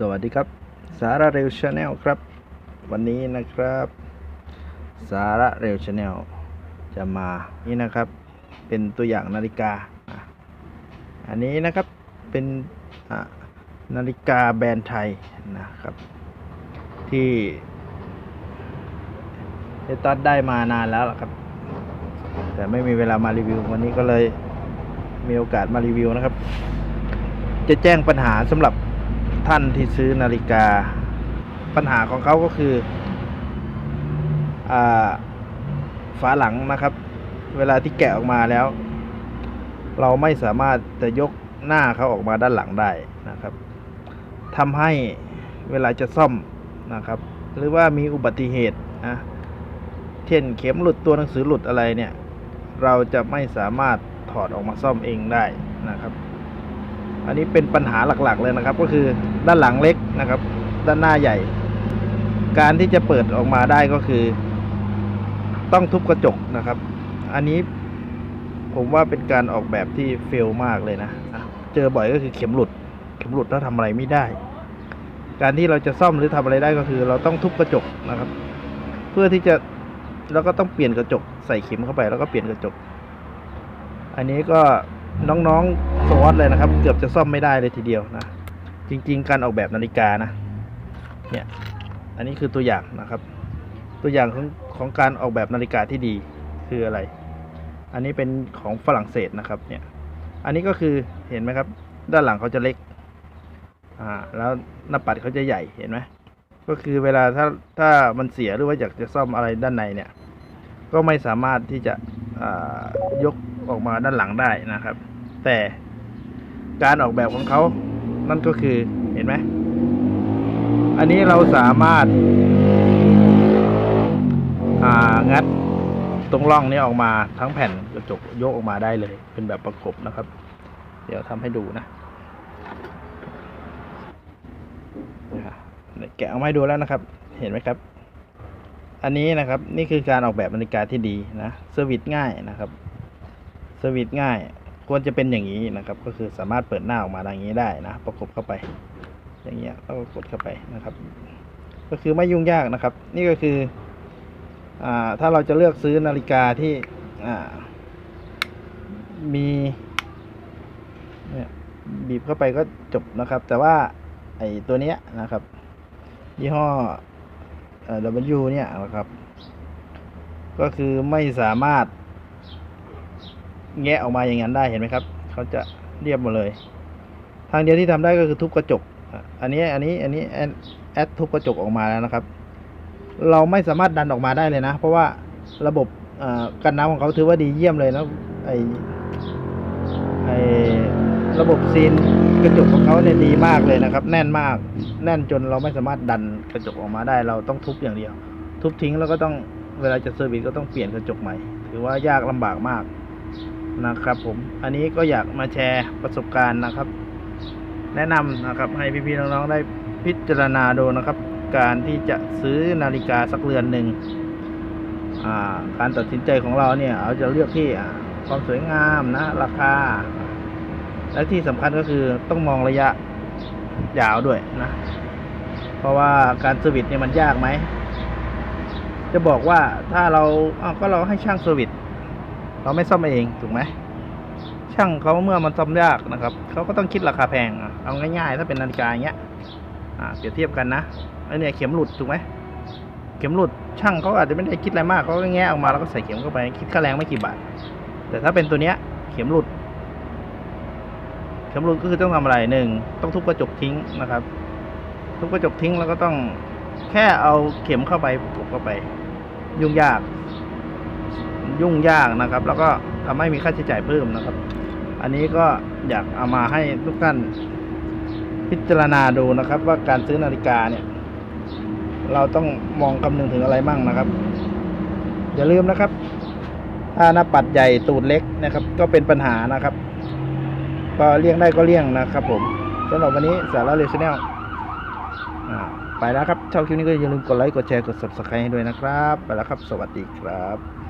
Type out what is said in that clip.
สวัสดีครับ สาระเร็วชาแนลครับ วันนี้นะครับ สาระเร็วชาแนลจะมานี่นะครับ เป็นตัวอย่างนาฬิกา อันนี้นะครับเป็นนาฬิกาแบรนด์ไทยนะครับ ที่เอตัสได้มานานแล้วครับ แต่ไม่มีเวลามารีวิว วันนี้ก็เลยมีโอกาสมารีวิวนะครับ จะแจ้งปัญหาสำหรับ ท่านที่ซื้อนาฬิกา ปัญหาของเขาก็คืออฝาหลังนะครับ เวลาที่แกะออกมาแล้ว เราไม่สามารถจะยกหน้าเขาออกมาด้านหลังได้นะครับทำให้เวลาจะซ่อมนะครับ หรือว่ามีอุบัติเหตุนะเช่นเข็มหลุดตัวหนังสือหลุดอะไรเนี่ย เราจะไม่สามารถถอดออกมาซ่อมเองได้นะครับ อันนี้เป็นปัญหาหลักๆเลยนะครับ ก็คือด้านหลังเล็กนะครับ ด้านหน้าใหญ่ การที่จะเปิดออกมาได้ก็คือ ต้องทุบกระจกนะครับ อันนี้ผมว่าเป็นการออกแบบที่เฟลมากเลยนะ เจอบ่อยก็คือเข็มหลุด เข็มหลุดแล้วทำอะไรไม่ได้ การที่เราจะซ่อมหรือทำอะไรได้ก็คือ เราต้องทุบกระจกนะครับ เพื่อที่จะแล้วก็ต้องเปลี่ยนกระจกใส่เข็มเข้าไปแล้วก็เปลี่ยนกระจก อันนี้ก็ น้องๆสวอตเลยนะครับ เกือบจะซ่อมไม่ได้เลยทีเดียวนะ จริง ๆ การออกแบบนาฬิกานะ เนี่ย อันนี้คือตัวอย่างนะครับ ตัวอย่างของของการออกแบบนาฬิกาที่ดีคืออะไร อันนี้เป็นของฝรั่งเศสนะครับ เนี่ย อันนี้ก็คือเห็นไหมครับ ด้านหลังเขาจะเล็ก อ่า แล้วหน้าปัดเขาจะใหญ่ เห็นไหมก็คือเวลาถ้าถ้ามันเสียหรือว่าอยากจะซ่อมอะไรด้านในเนี่ย ก็ไม่สามารถที่จะอ่ายก ออกมาด้านหลังได้นะครับ แต่การออกแบบของเขานั่นก็คือเห็นไหม อันนี้เราสามารถอ่างัดตรงร่องนี้ออกมาทั้งแผ่นกระจกยกออกมาได้เลย เป็นแบบประกบนะครับ เดี๋ยวทำให้ดูนะนะแกะออกมาให้ดูแล้วนะครับ เห็นไหมครับ อันนี้นะครับนี่คือการออกแบบนาฬิกาที่ดีนะเซอร์วิสง่ายนะครับ สวิตช์ง่าย ควรจะเป็นอย่างนี้นะครับ ก็คือสามารถเปิดหน้าออกมาอย่างนี้ได้นะ ประกบเข้าไป อย่างเงี้ยแล้วก็กดเข้าไปนะครับ ก็คือไม่ยุ่งยากนะครับ นี่ก็คืออ่าถ้าเราจะเลือกซื้อนาฬิกาที่อ่ามีเนี่ยบีบเข้าไปก็จบนะครับ แต่ว่าไอ้ตัวเนี้ยนะครับ ยี่ห้อเอ่อ W เนี่ยนะครับ ก็คือไม่สามารถ แงะออกมาอย่างนั้นได้เห็นไหมครับเขาจะเรียบหมดเลย ทางเดียวที่ทำได้ก็คือทุบกระจก อันนี้อันนี้อันนี้แอดแอดทุบกระจกออกมาแล้วนะครับ เราไม่สามารถดันออกมาได้เลยนะ เพราะว่าระบบกันน้ำของเขาถือว่าดีเยี่ยมเลยนะไอไอระบบซีนกระจกของเขาเนี่ยดีมากเลยนะครับ แน่นมาก แน่นจนเราไม่สามารถดันกระจกออกมาได้ เราต้องทุบอย่างเดียว ทุบทิ้งแล้วก็ต้องเวลาจะเซอร์วิสก็ต้องเปลี่ยนกระจกใหม่ ถือว่ายากลำบากมาก นะครับผมอันนี้ก็อยากมาแชร์ประสบการณ์นะครับ แนะนำนะครับให้พี่ๆน้องๆได้พิจารณาดูนะครับ การที่จะซื้อนาฬิกาสักเรือนหนึ่งการตัดสินใจของเราเนี่ยเราจะเลือกที่ความสวยงามนะราคา และที่สำคัญก็คือต้องมองระยะยาวด้วยนะ เพราะว่าการเซอร์วิสเนี่ยมันยากไหมจะบอกว่าถ้าเราอ้าก็เราให้ช่างเซอร์วิส เราไม่ซ่อมเองถูกไหมช่างเขาเมื่อมันซ่อมยากนะครับเขาก็ต้องคิดราคาแพงเอาง่ายๆถ้าเป็นนาฬิกาอย่างเงี้ยเปรียบเทียบกันนะไอเนี่ยเข็มหลุดถูกไหมเข็มหลุดช่างเขาอาจจะไม่ได้คิดอะไรมากเขาก็แงะออกมาแล้วก็ใส่เข็มเข้าไปคิดค่าแรงไม่กี่บาทแต่ถ้าเป็นตัวเนี้ย เข็มหลุด เข็มหลุดก็คือต้องทำอะไรหนึ่งต้องทุบกระจกทิ้งนะครับ ทุบกระจกทิ้งแล้วก็ต้องแค่เอาเข็มเข้าไปปกเข้าไป ยุ่งยาก ยุ่งยากนะครับ แล้วก็ทำให้มีค่าใช้จ่ายเพิ่มนะครับ อันนี้ก็อยากเอามาให้ทุกท่านพิจารณาดูนะครับ ว่าการซื้อนาฬิกาเนี่ย เราต้องมองคำนึงถึงอะไรมั่งนะครับ อย่าลืมนะครับ ถ้าหน้าปัดใหญ่ตูดเล็กนะครับ ก็เป็นปัญหานะครับ ก็เลี่ยงได้ก็เลี่ยงนะครับผมสำหรับวันนี้สาระเรชแนลไปแล้วครับชอบคลิปนี้ก็อย่าลืมกดไลค์กดแชร์กด subscribe ให้ด้วยนะครับ ไปแล้วครับ สวัสดีครับ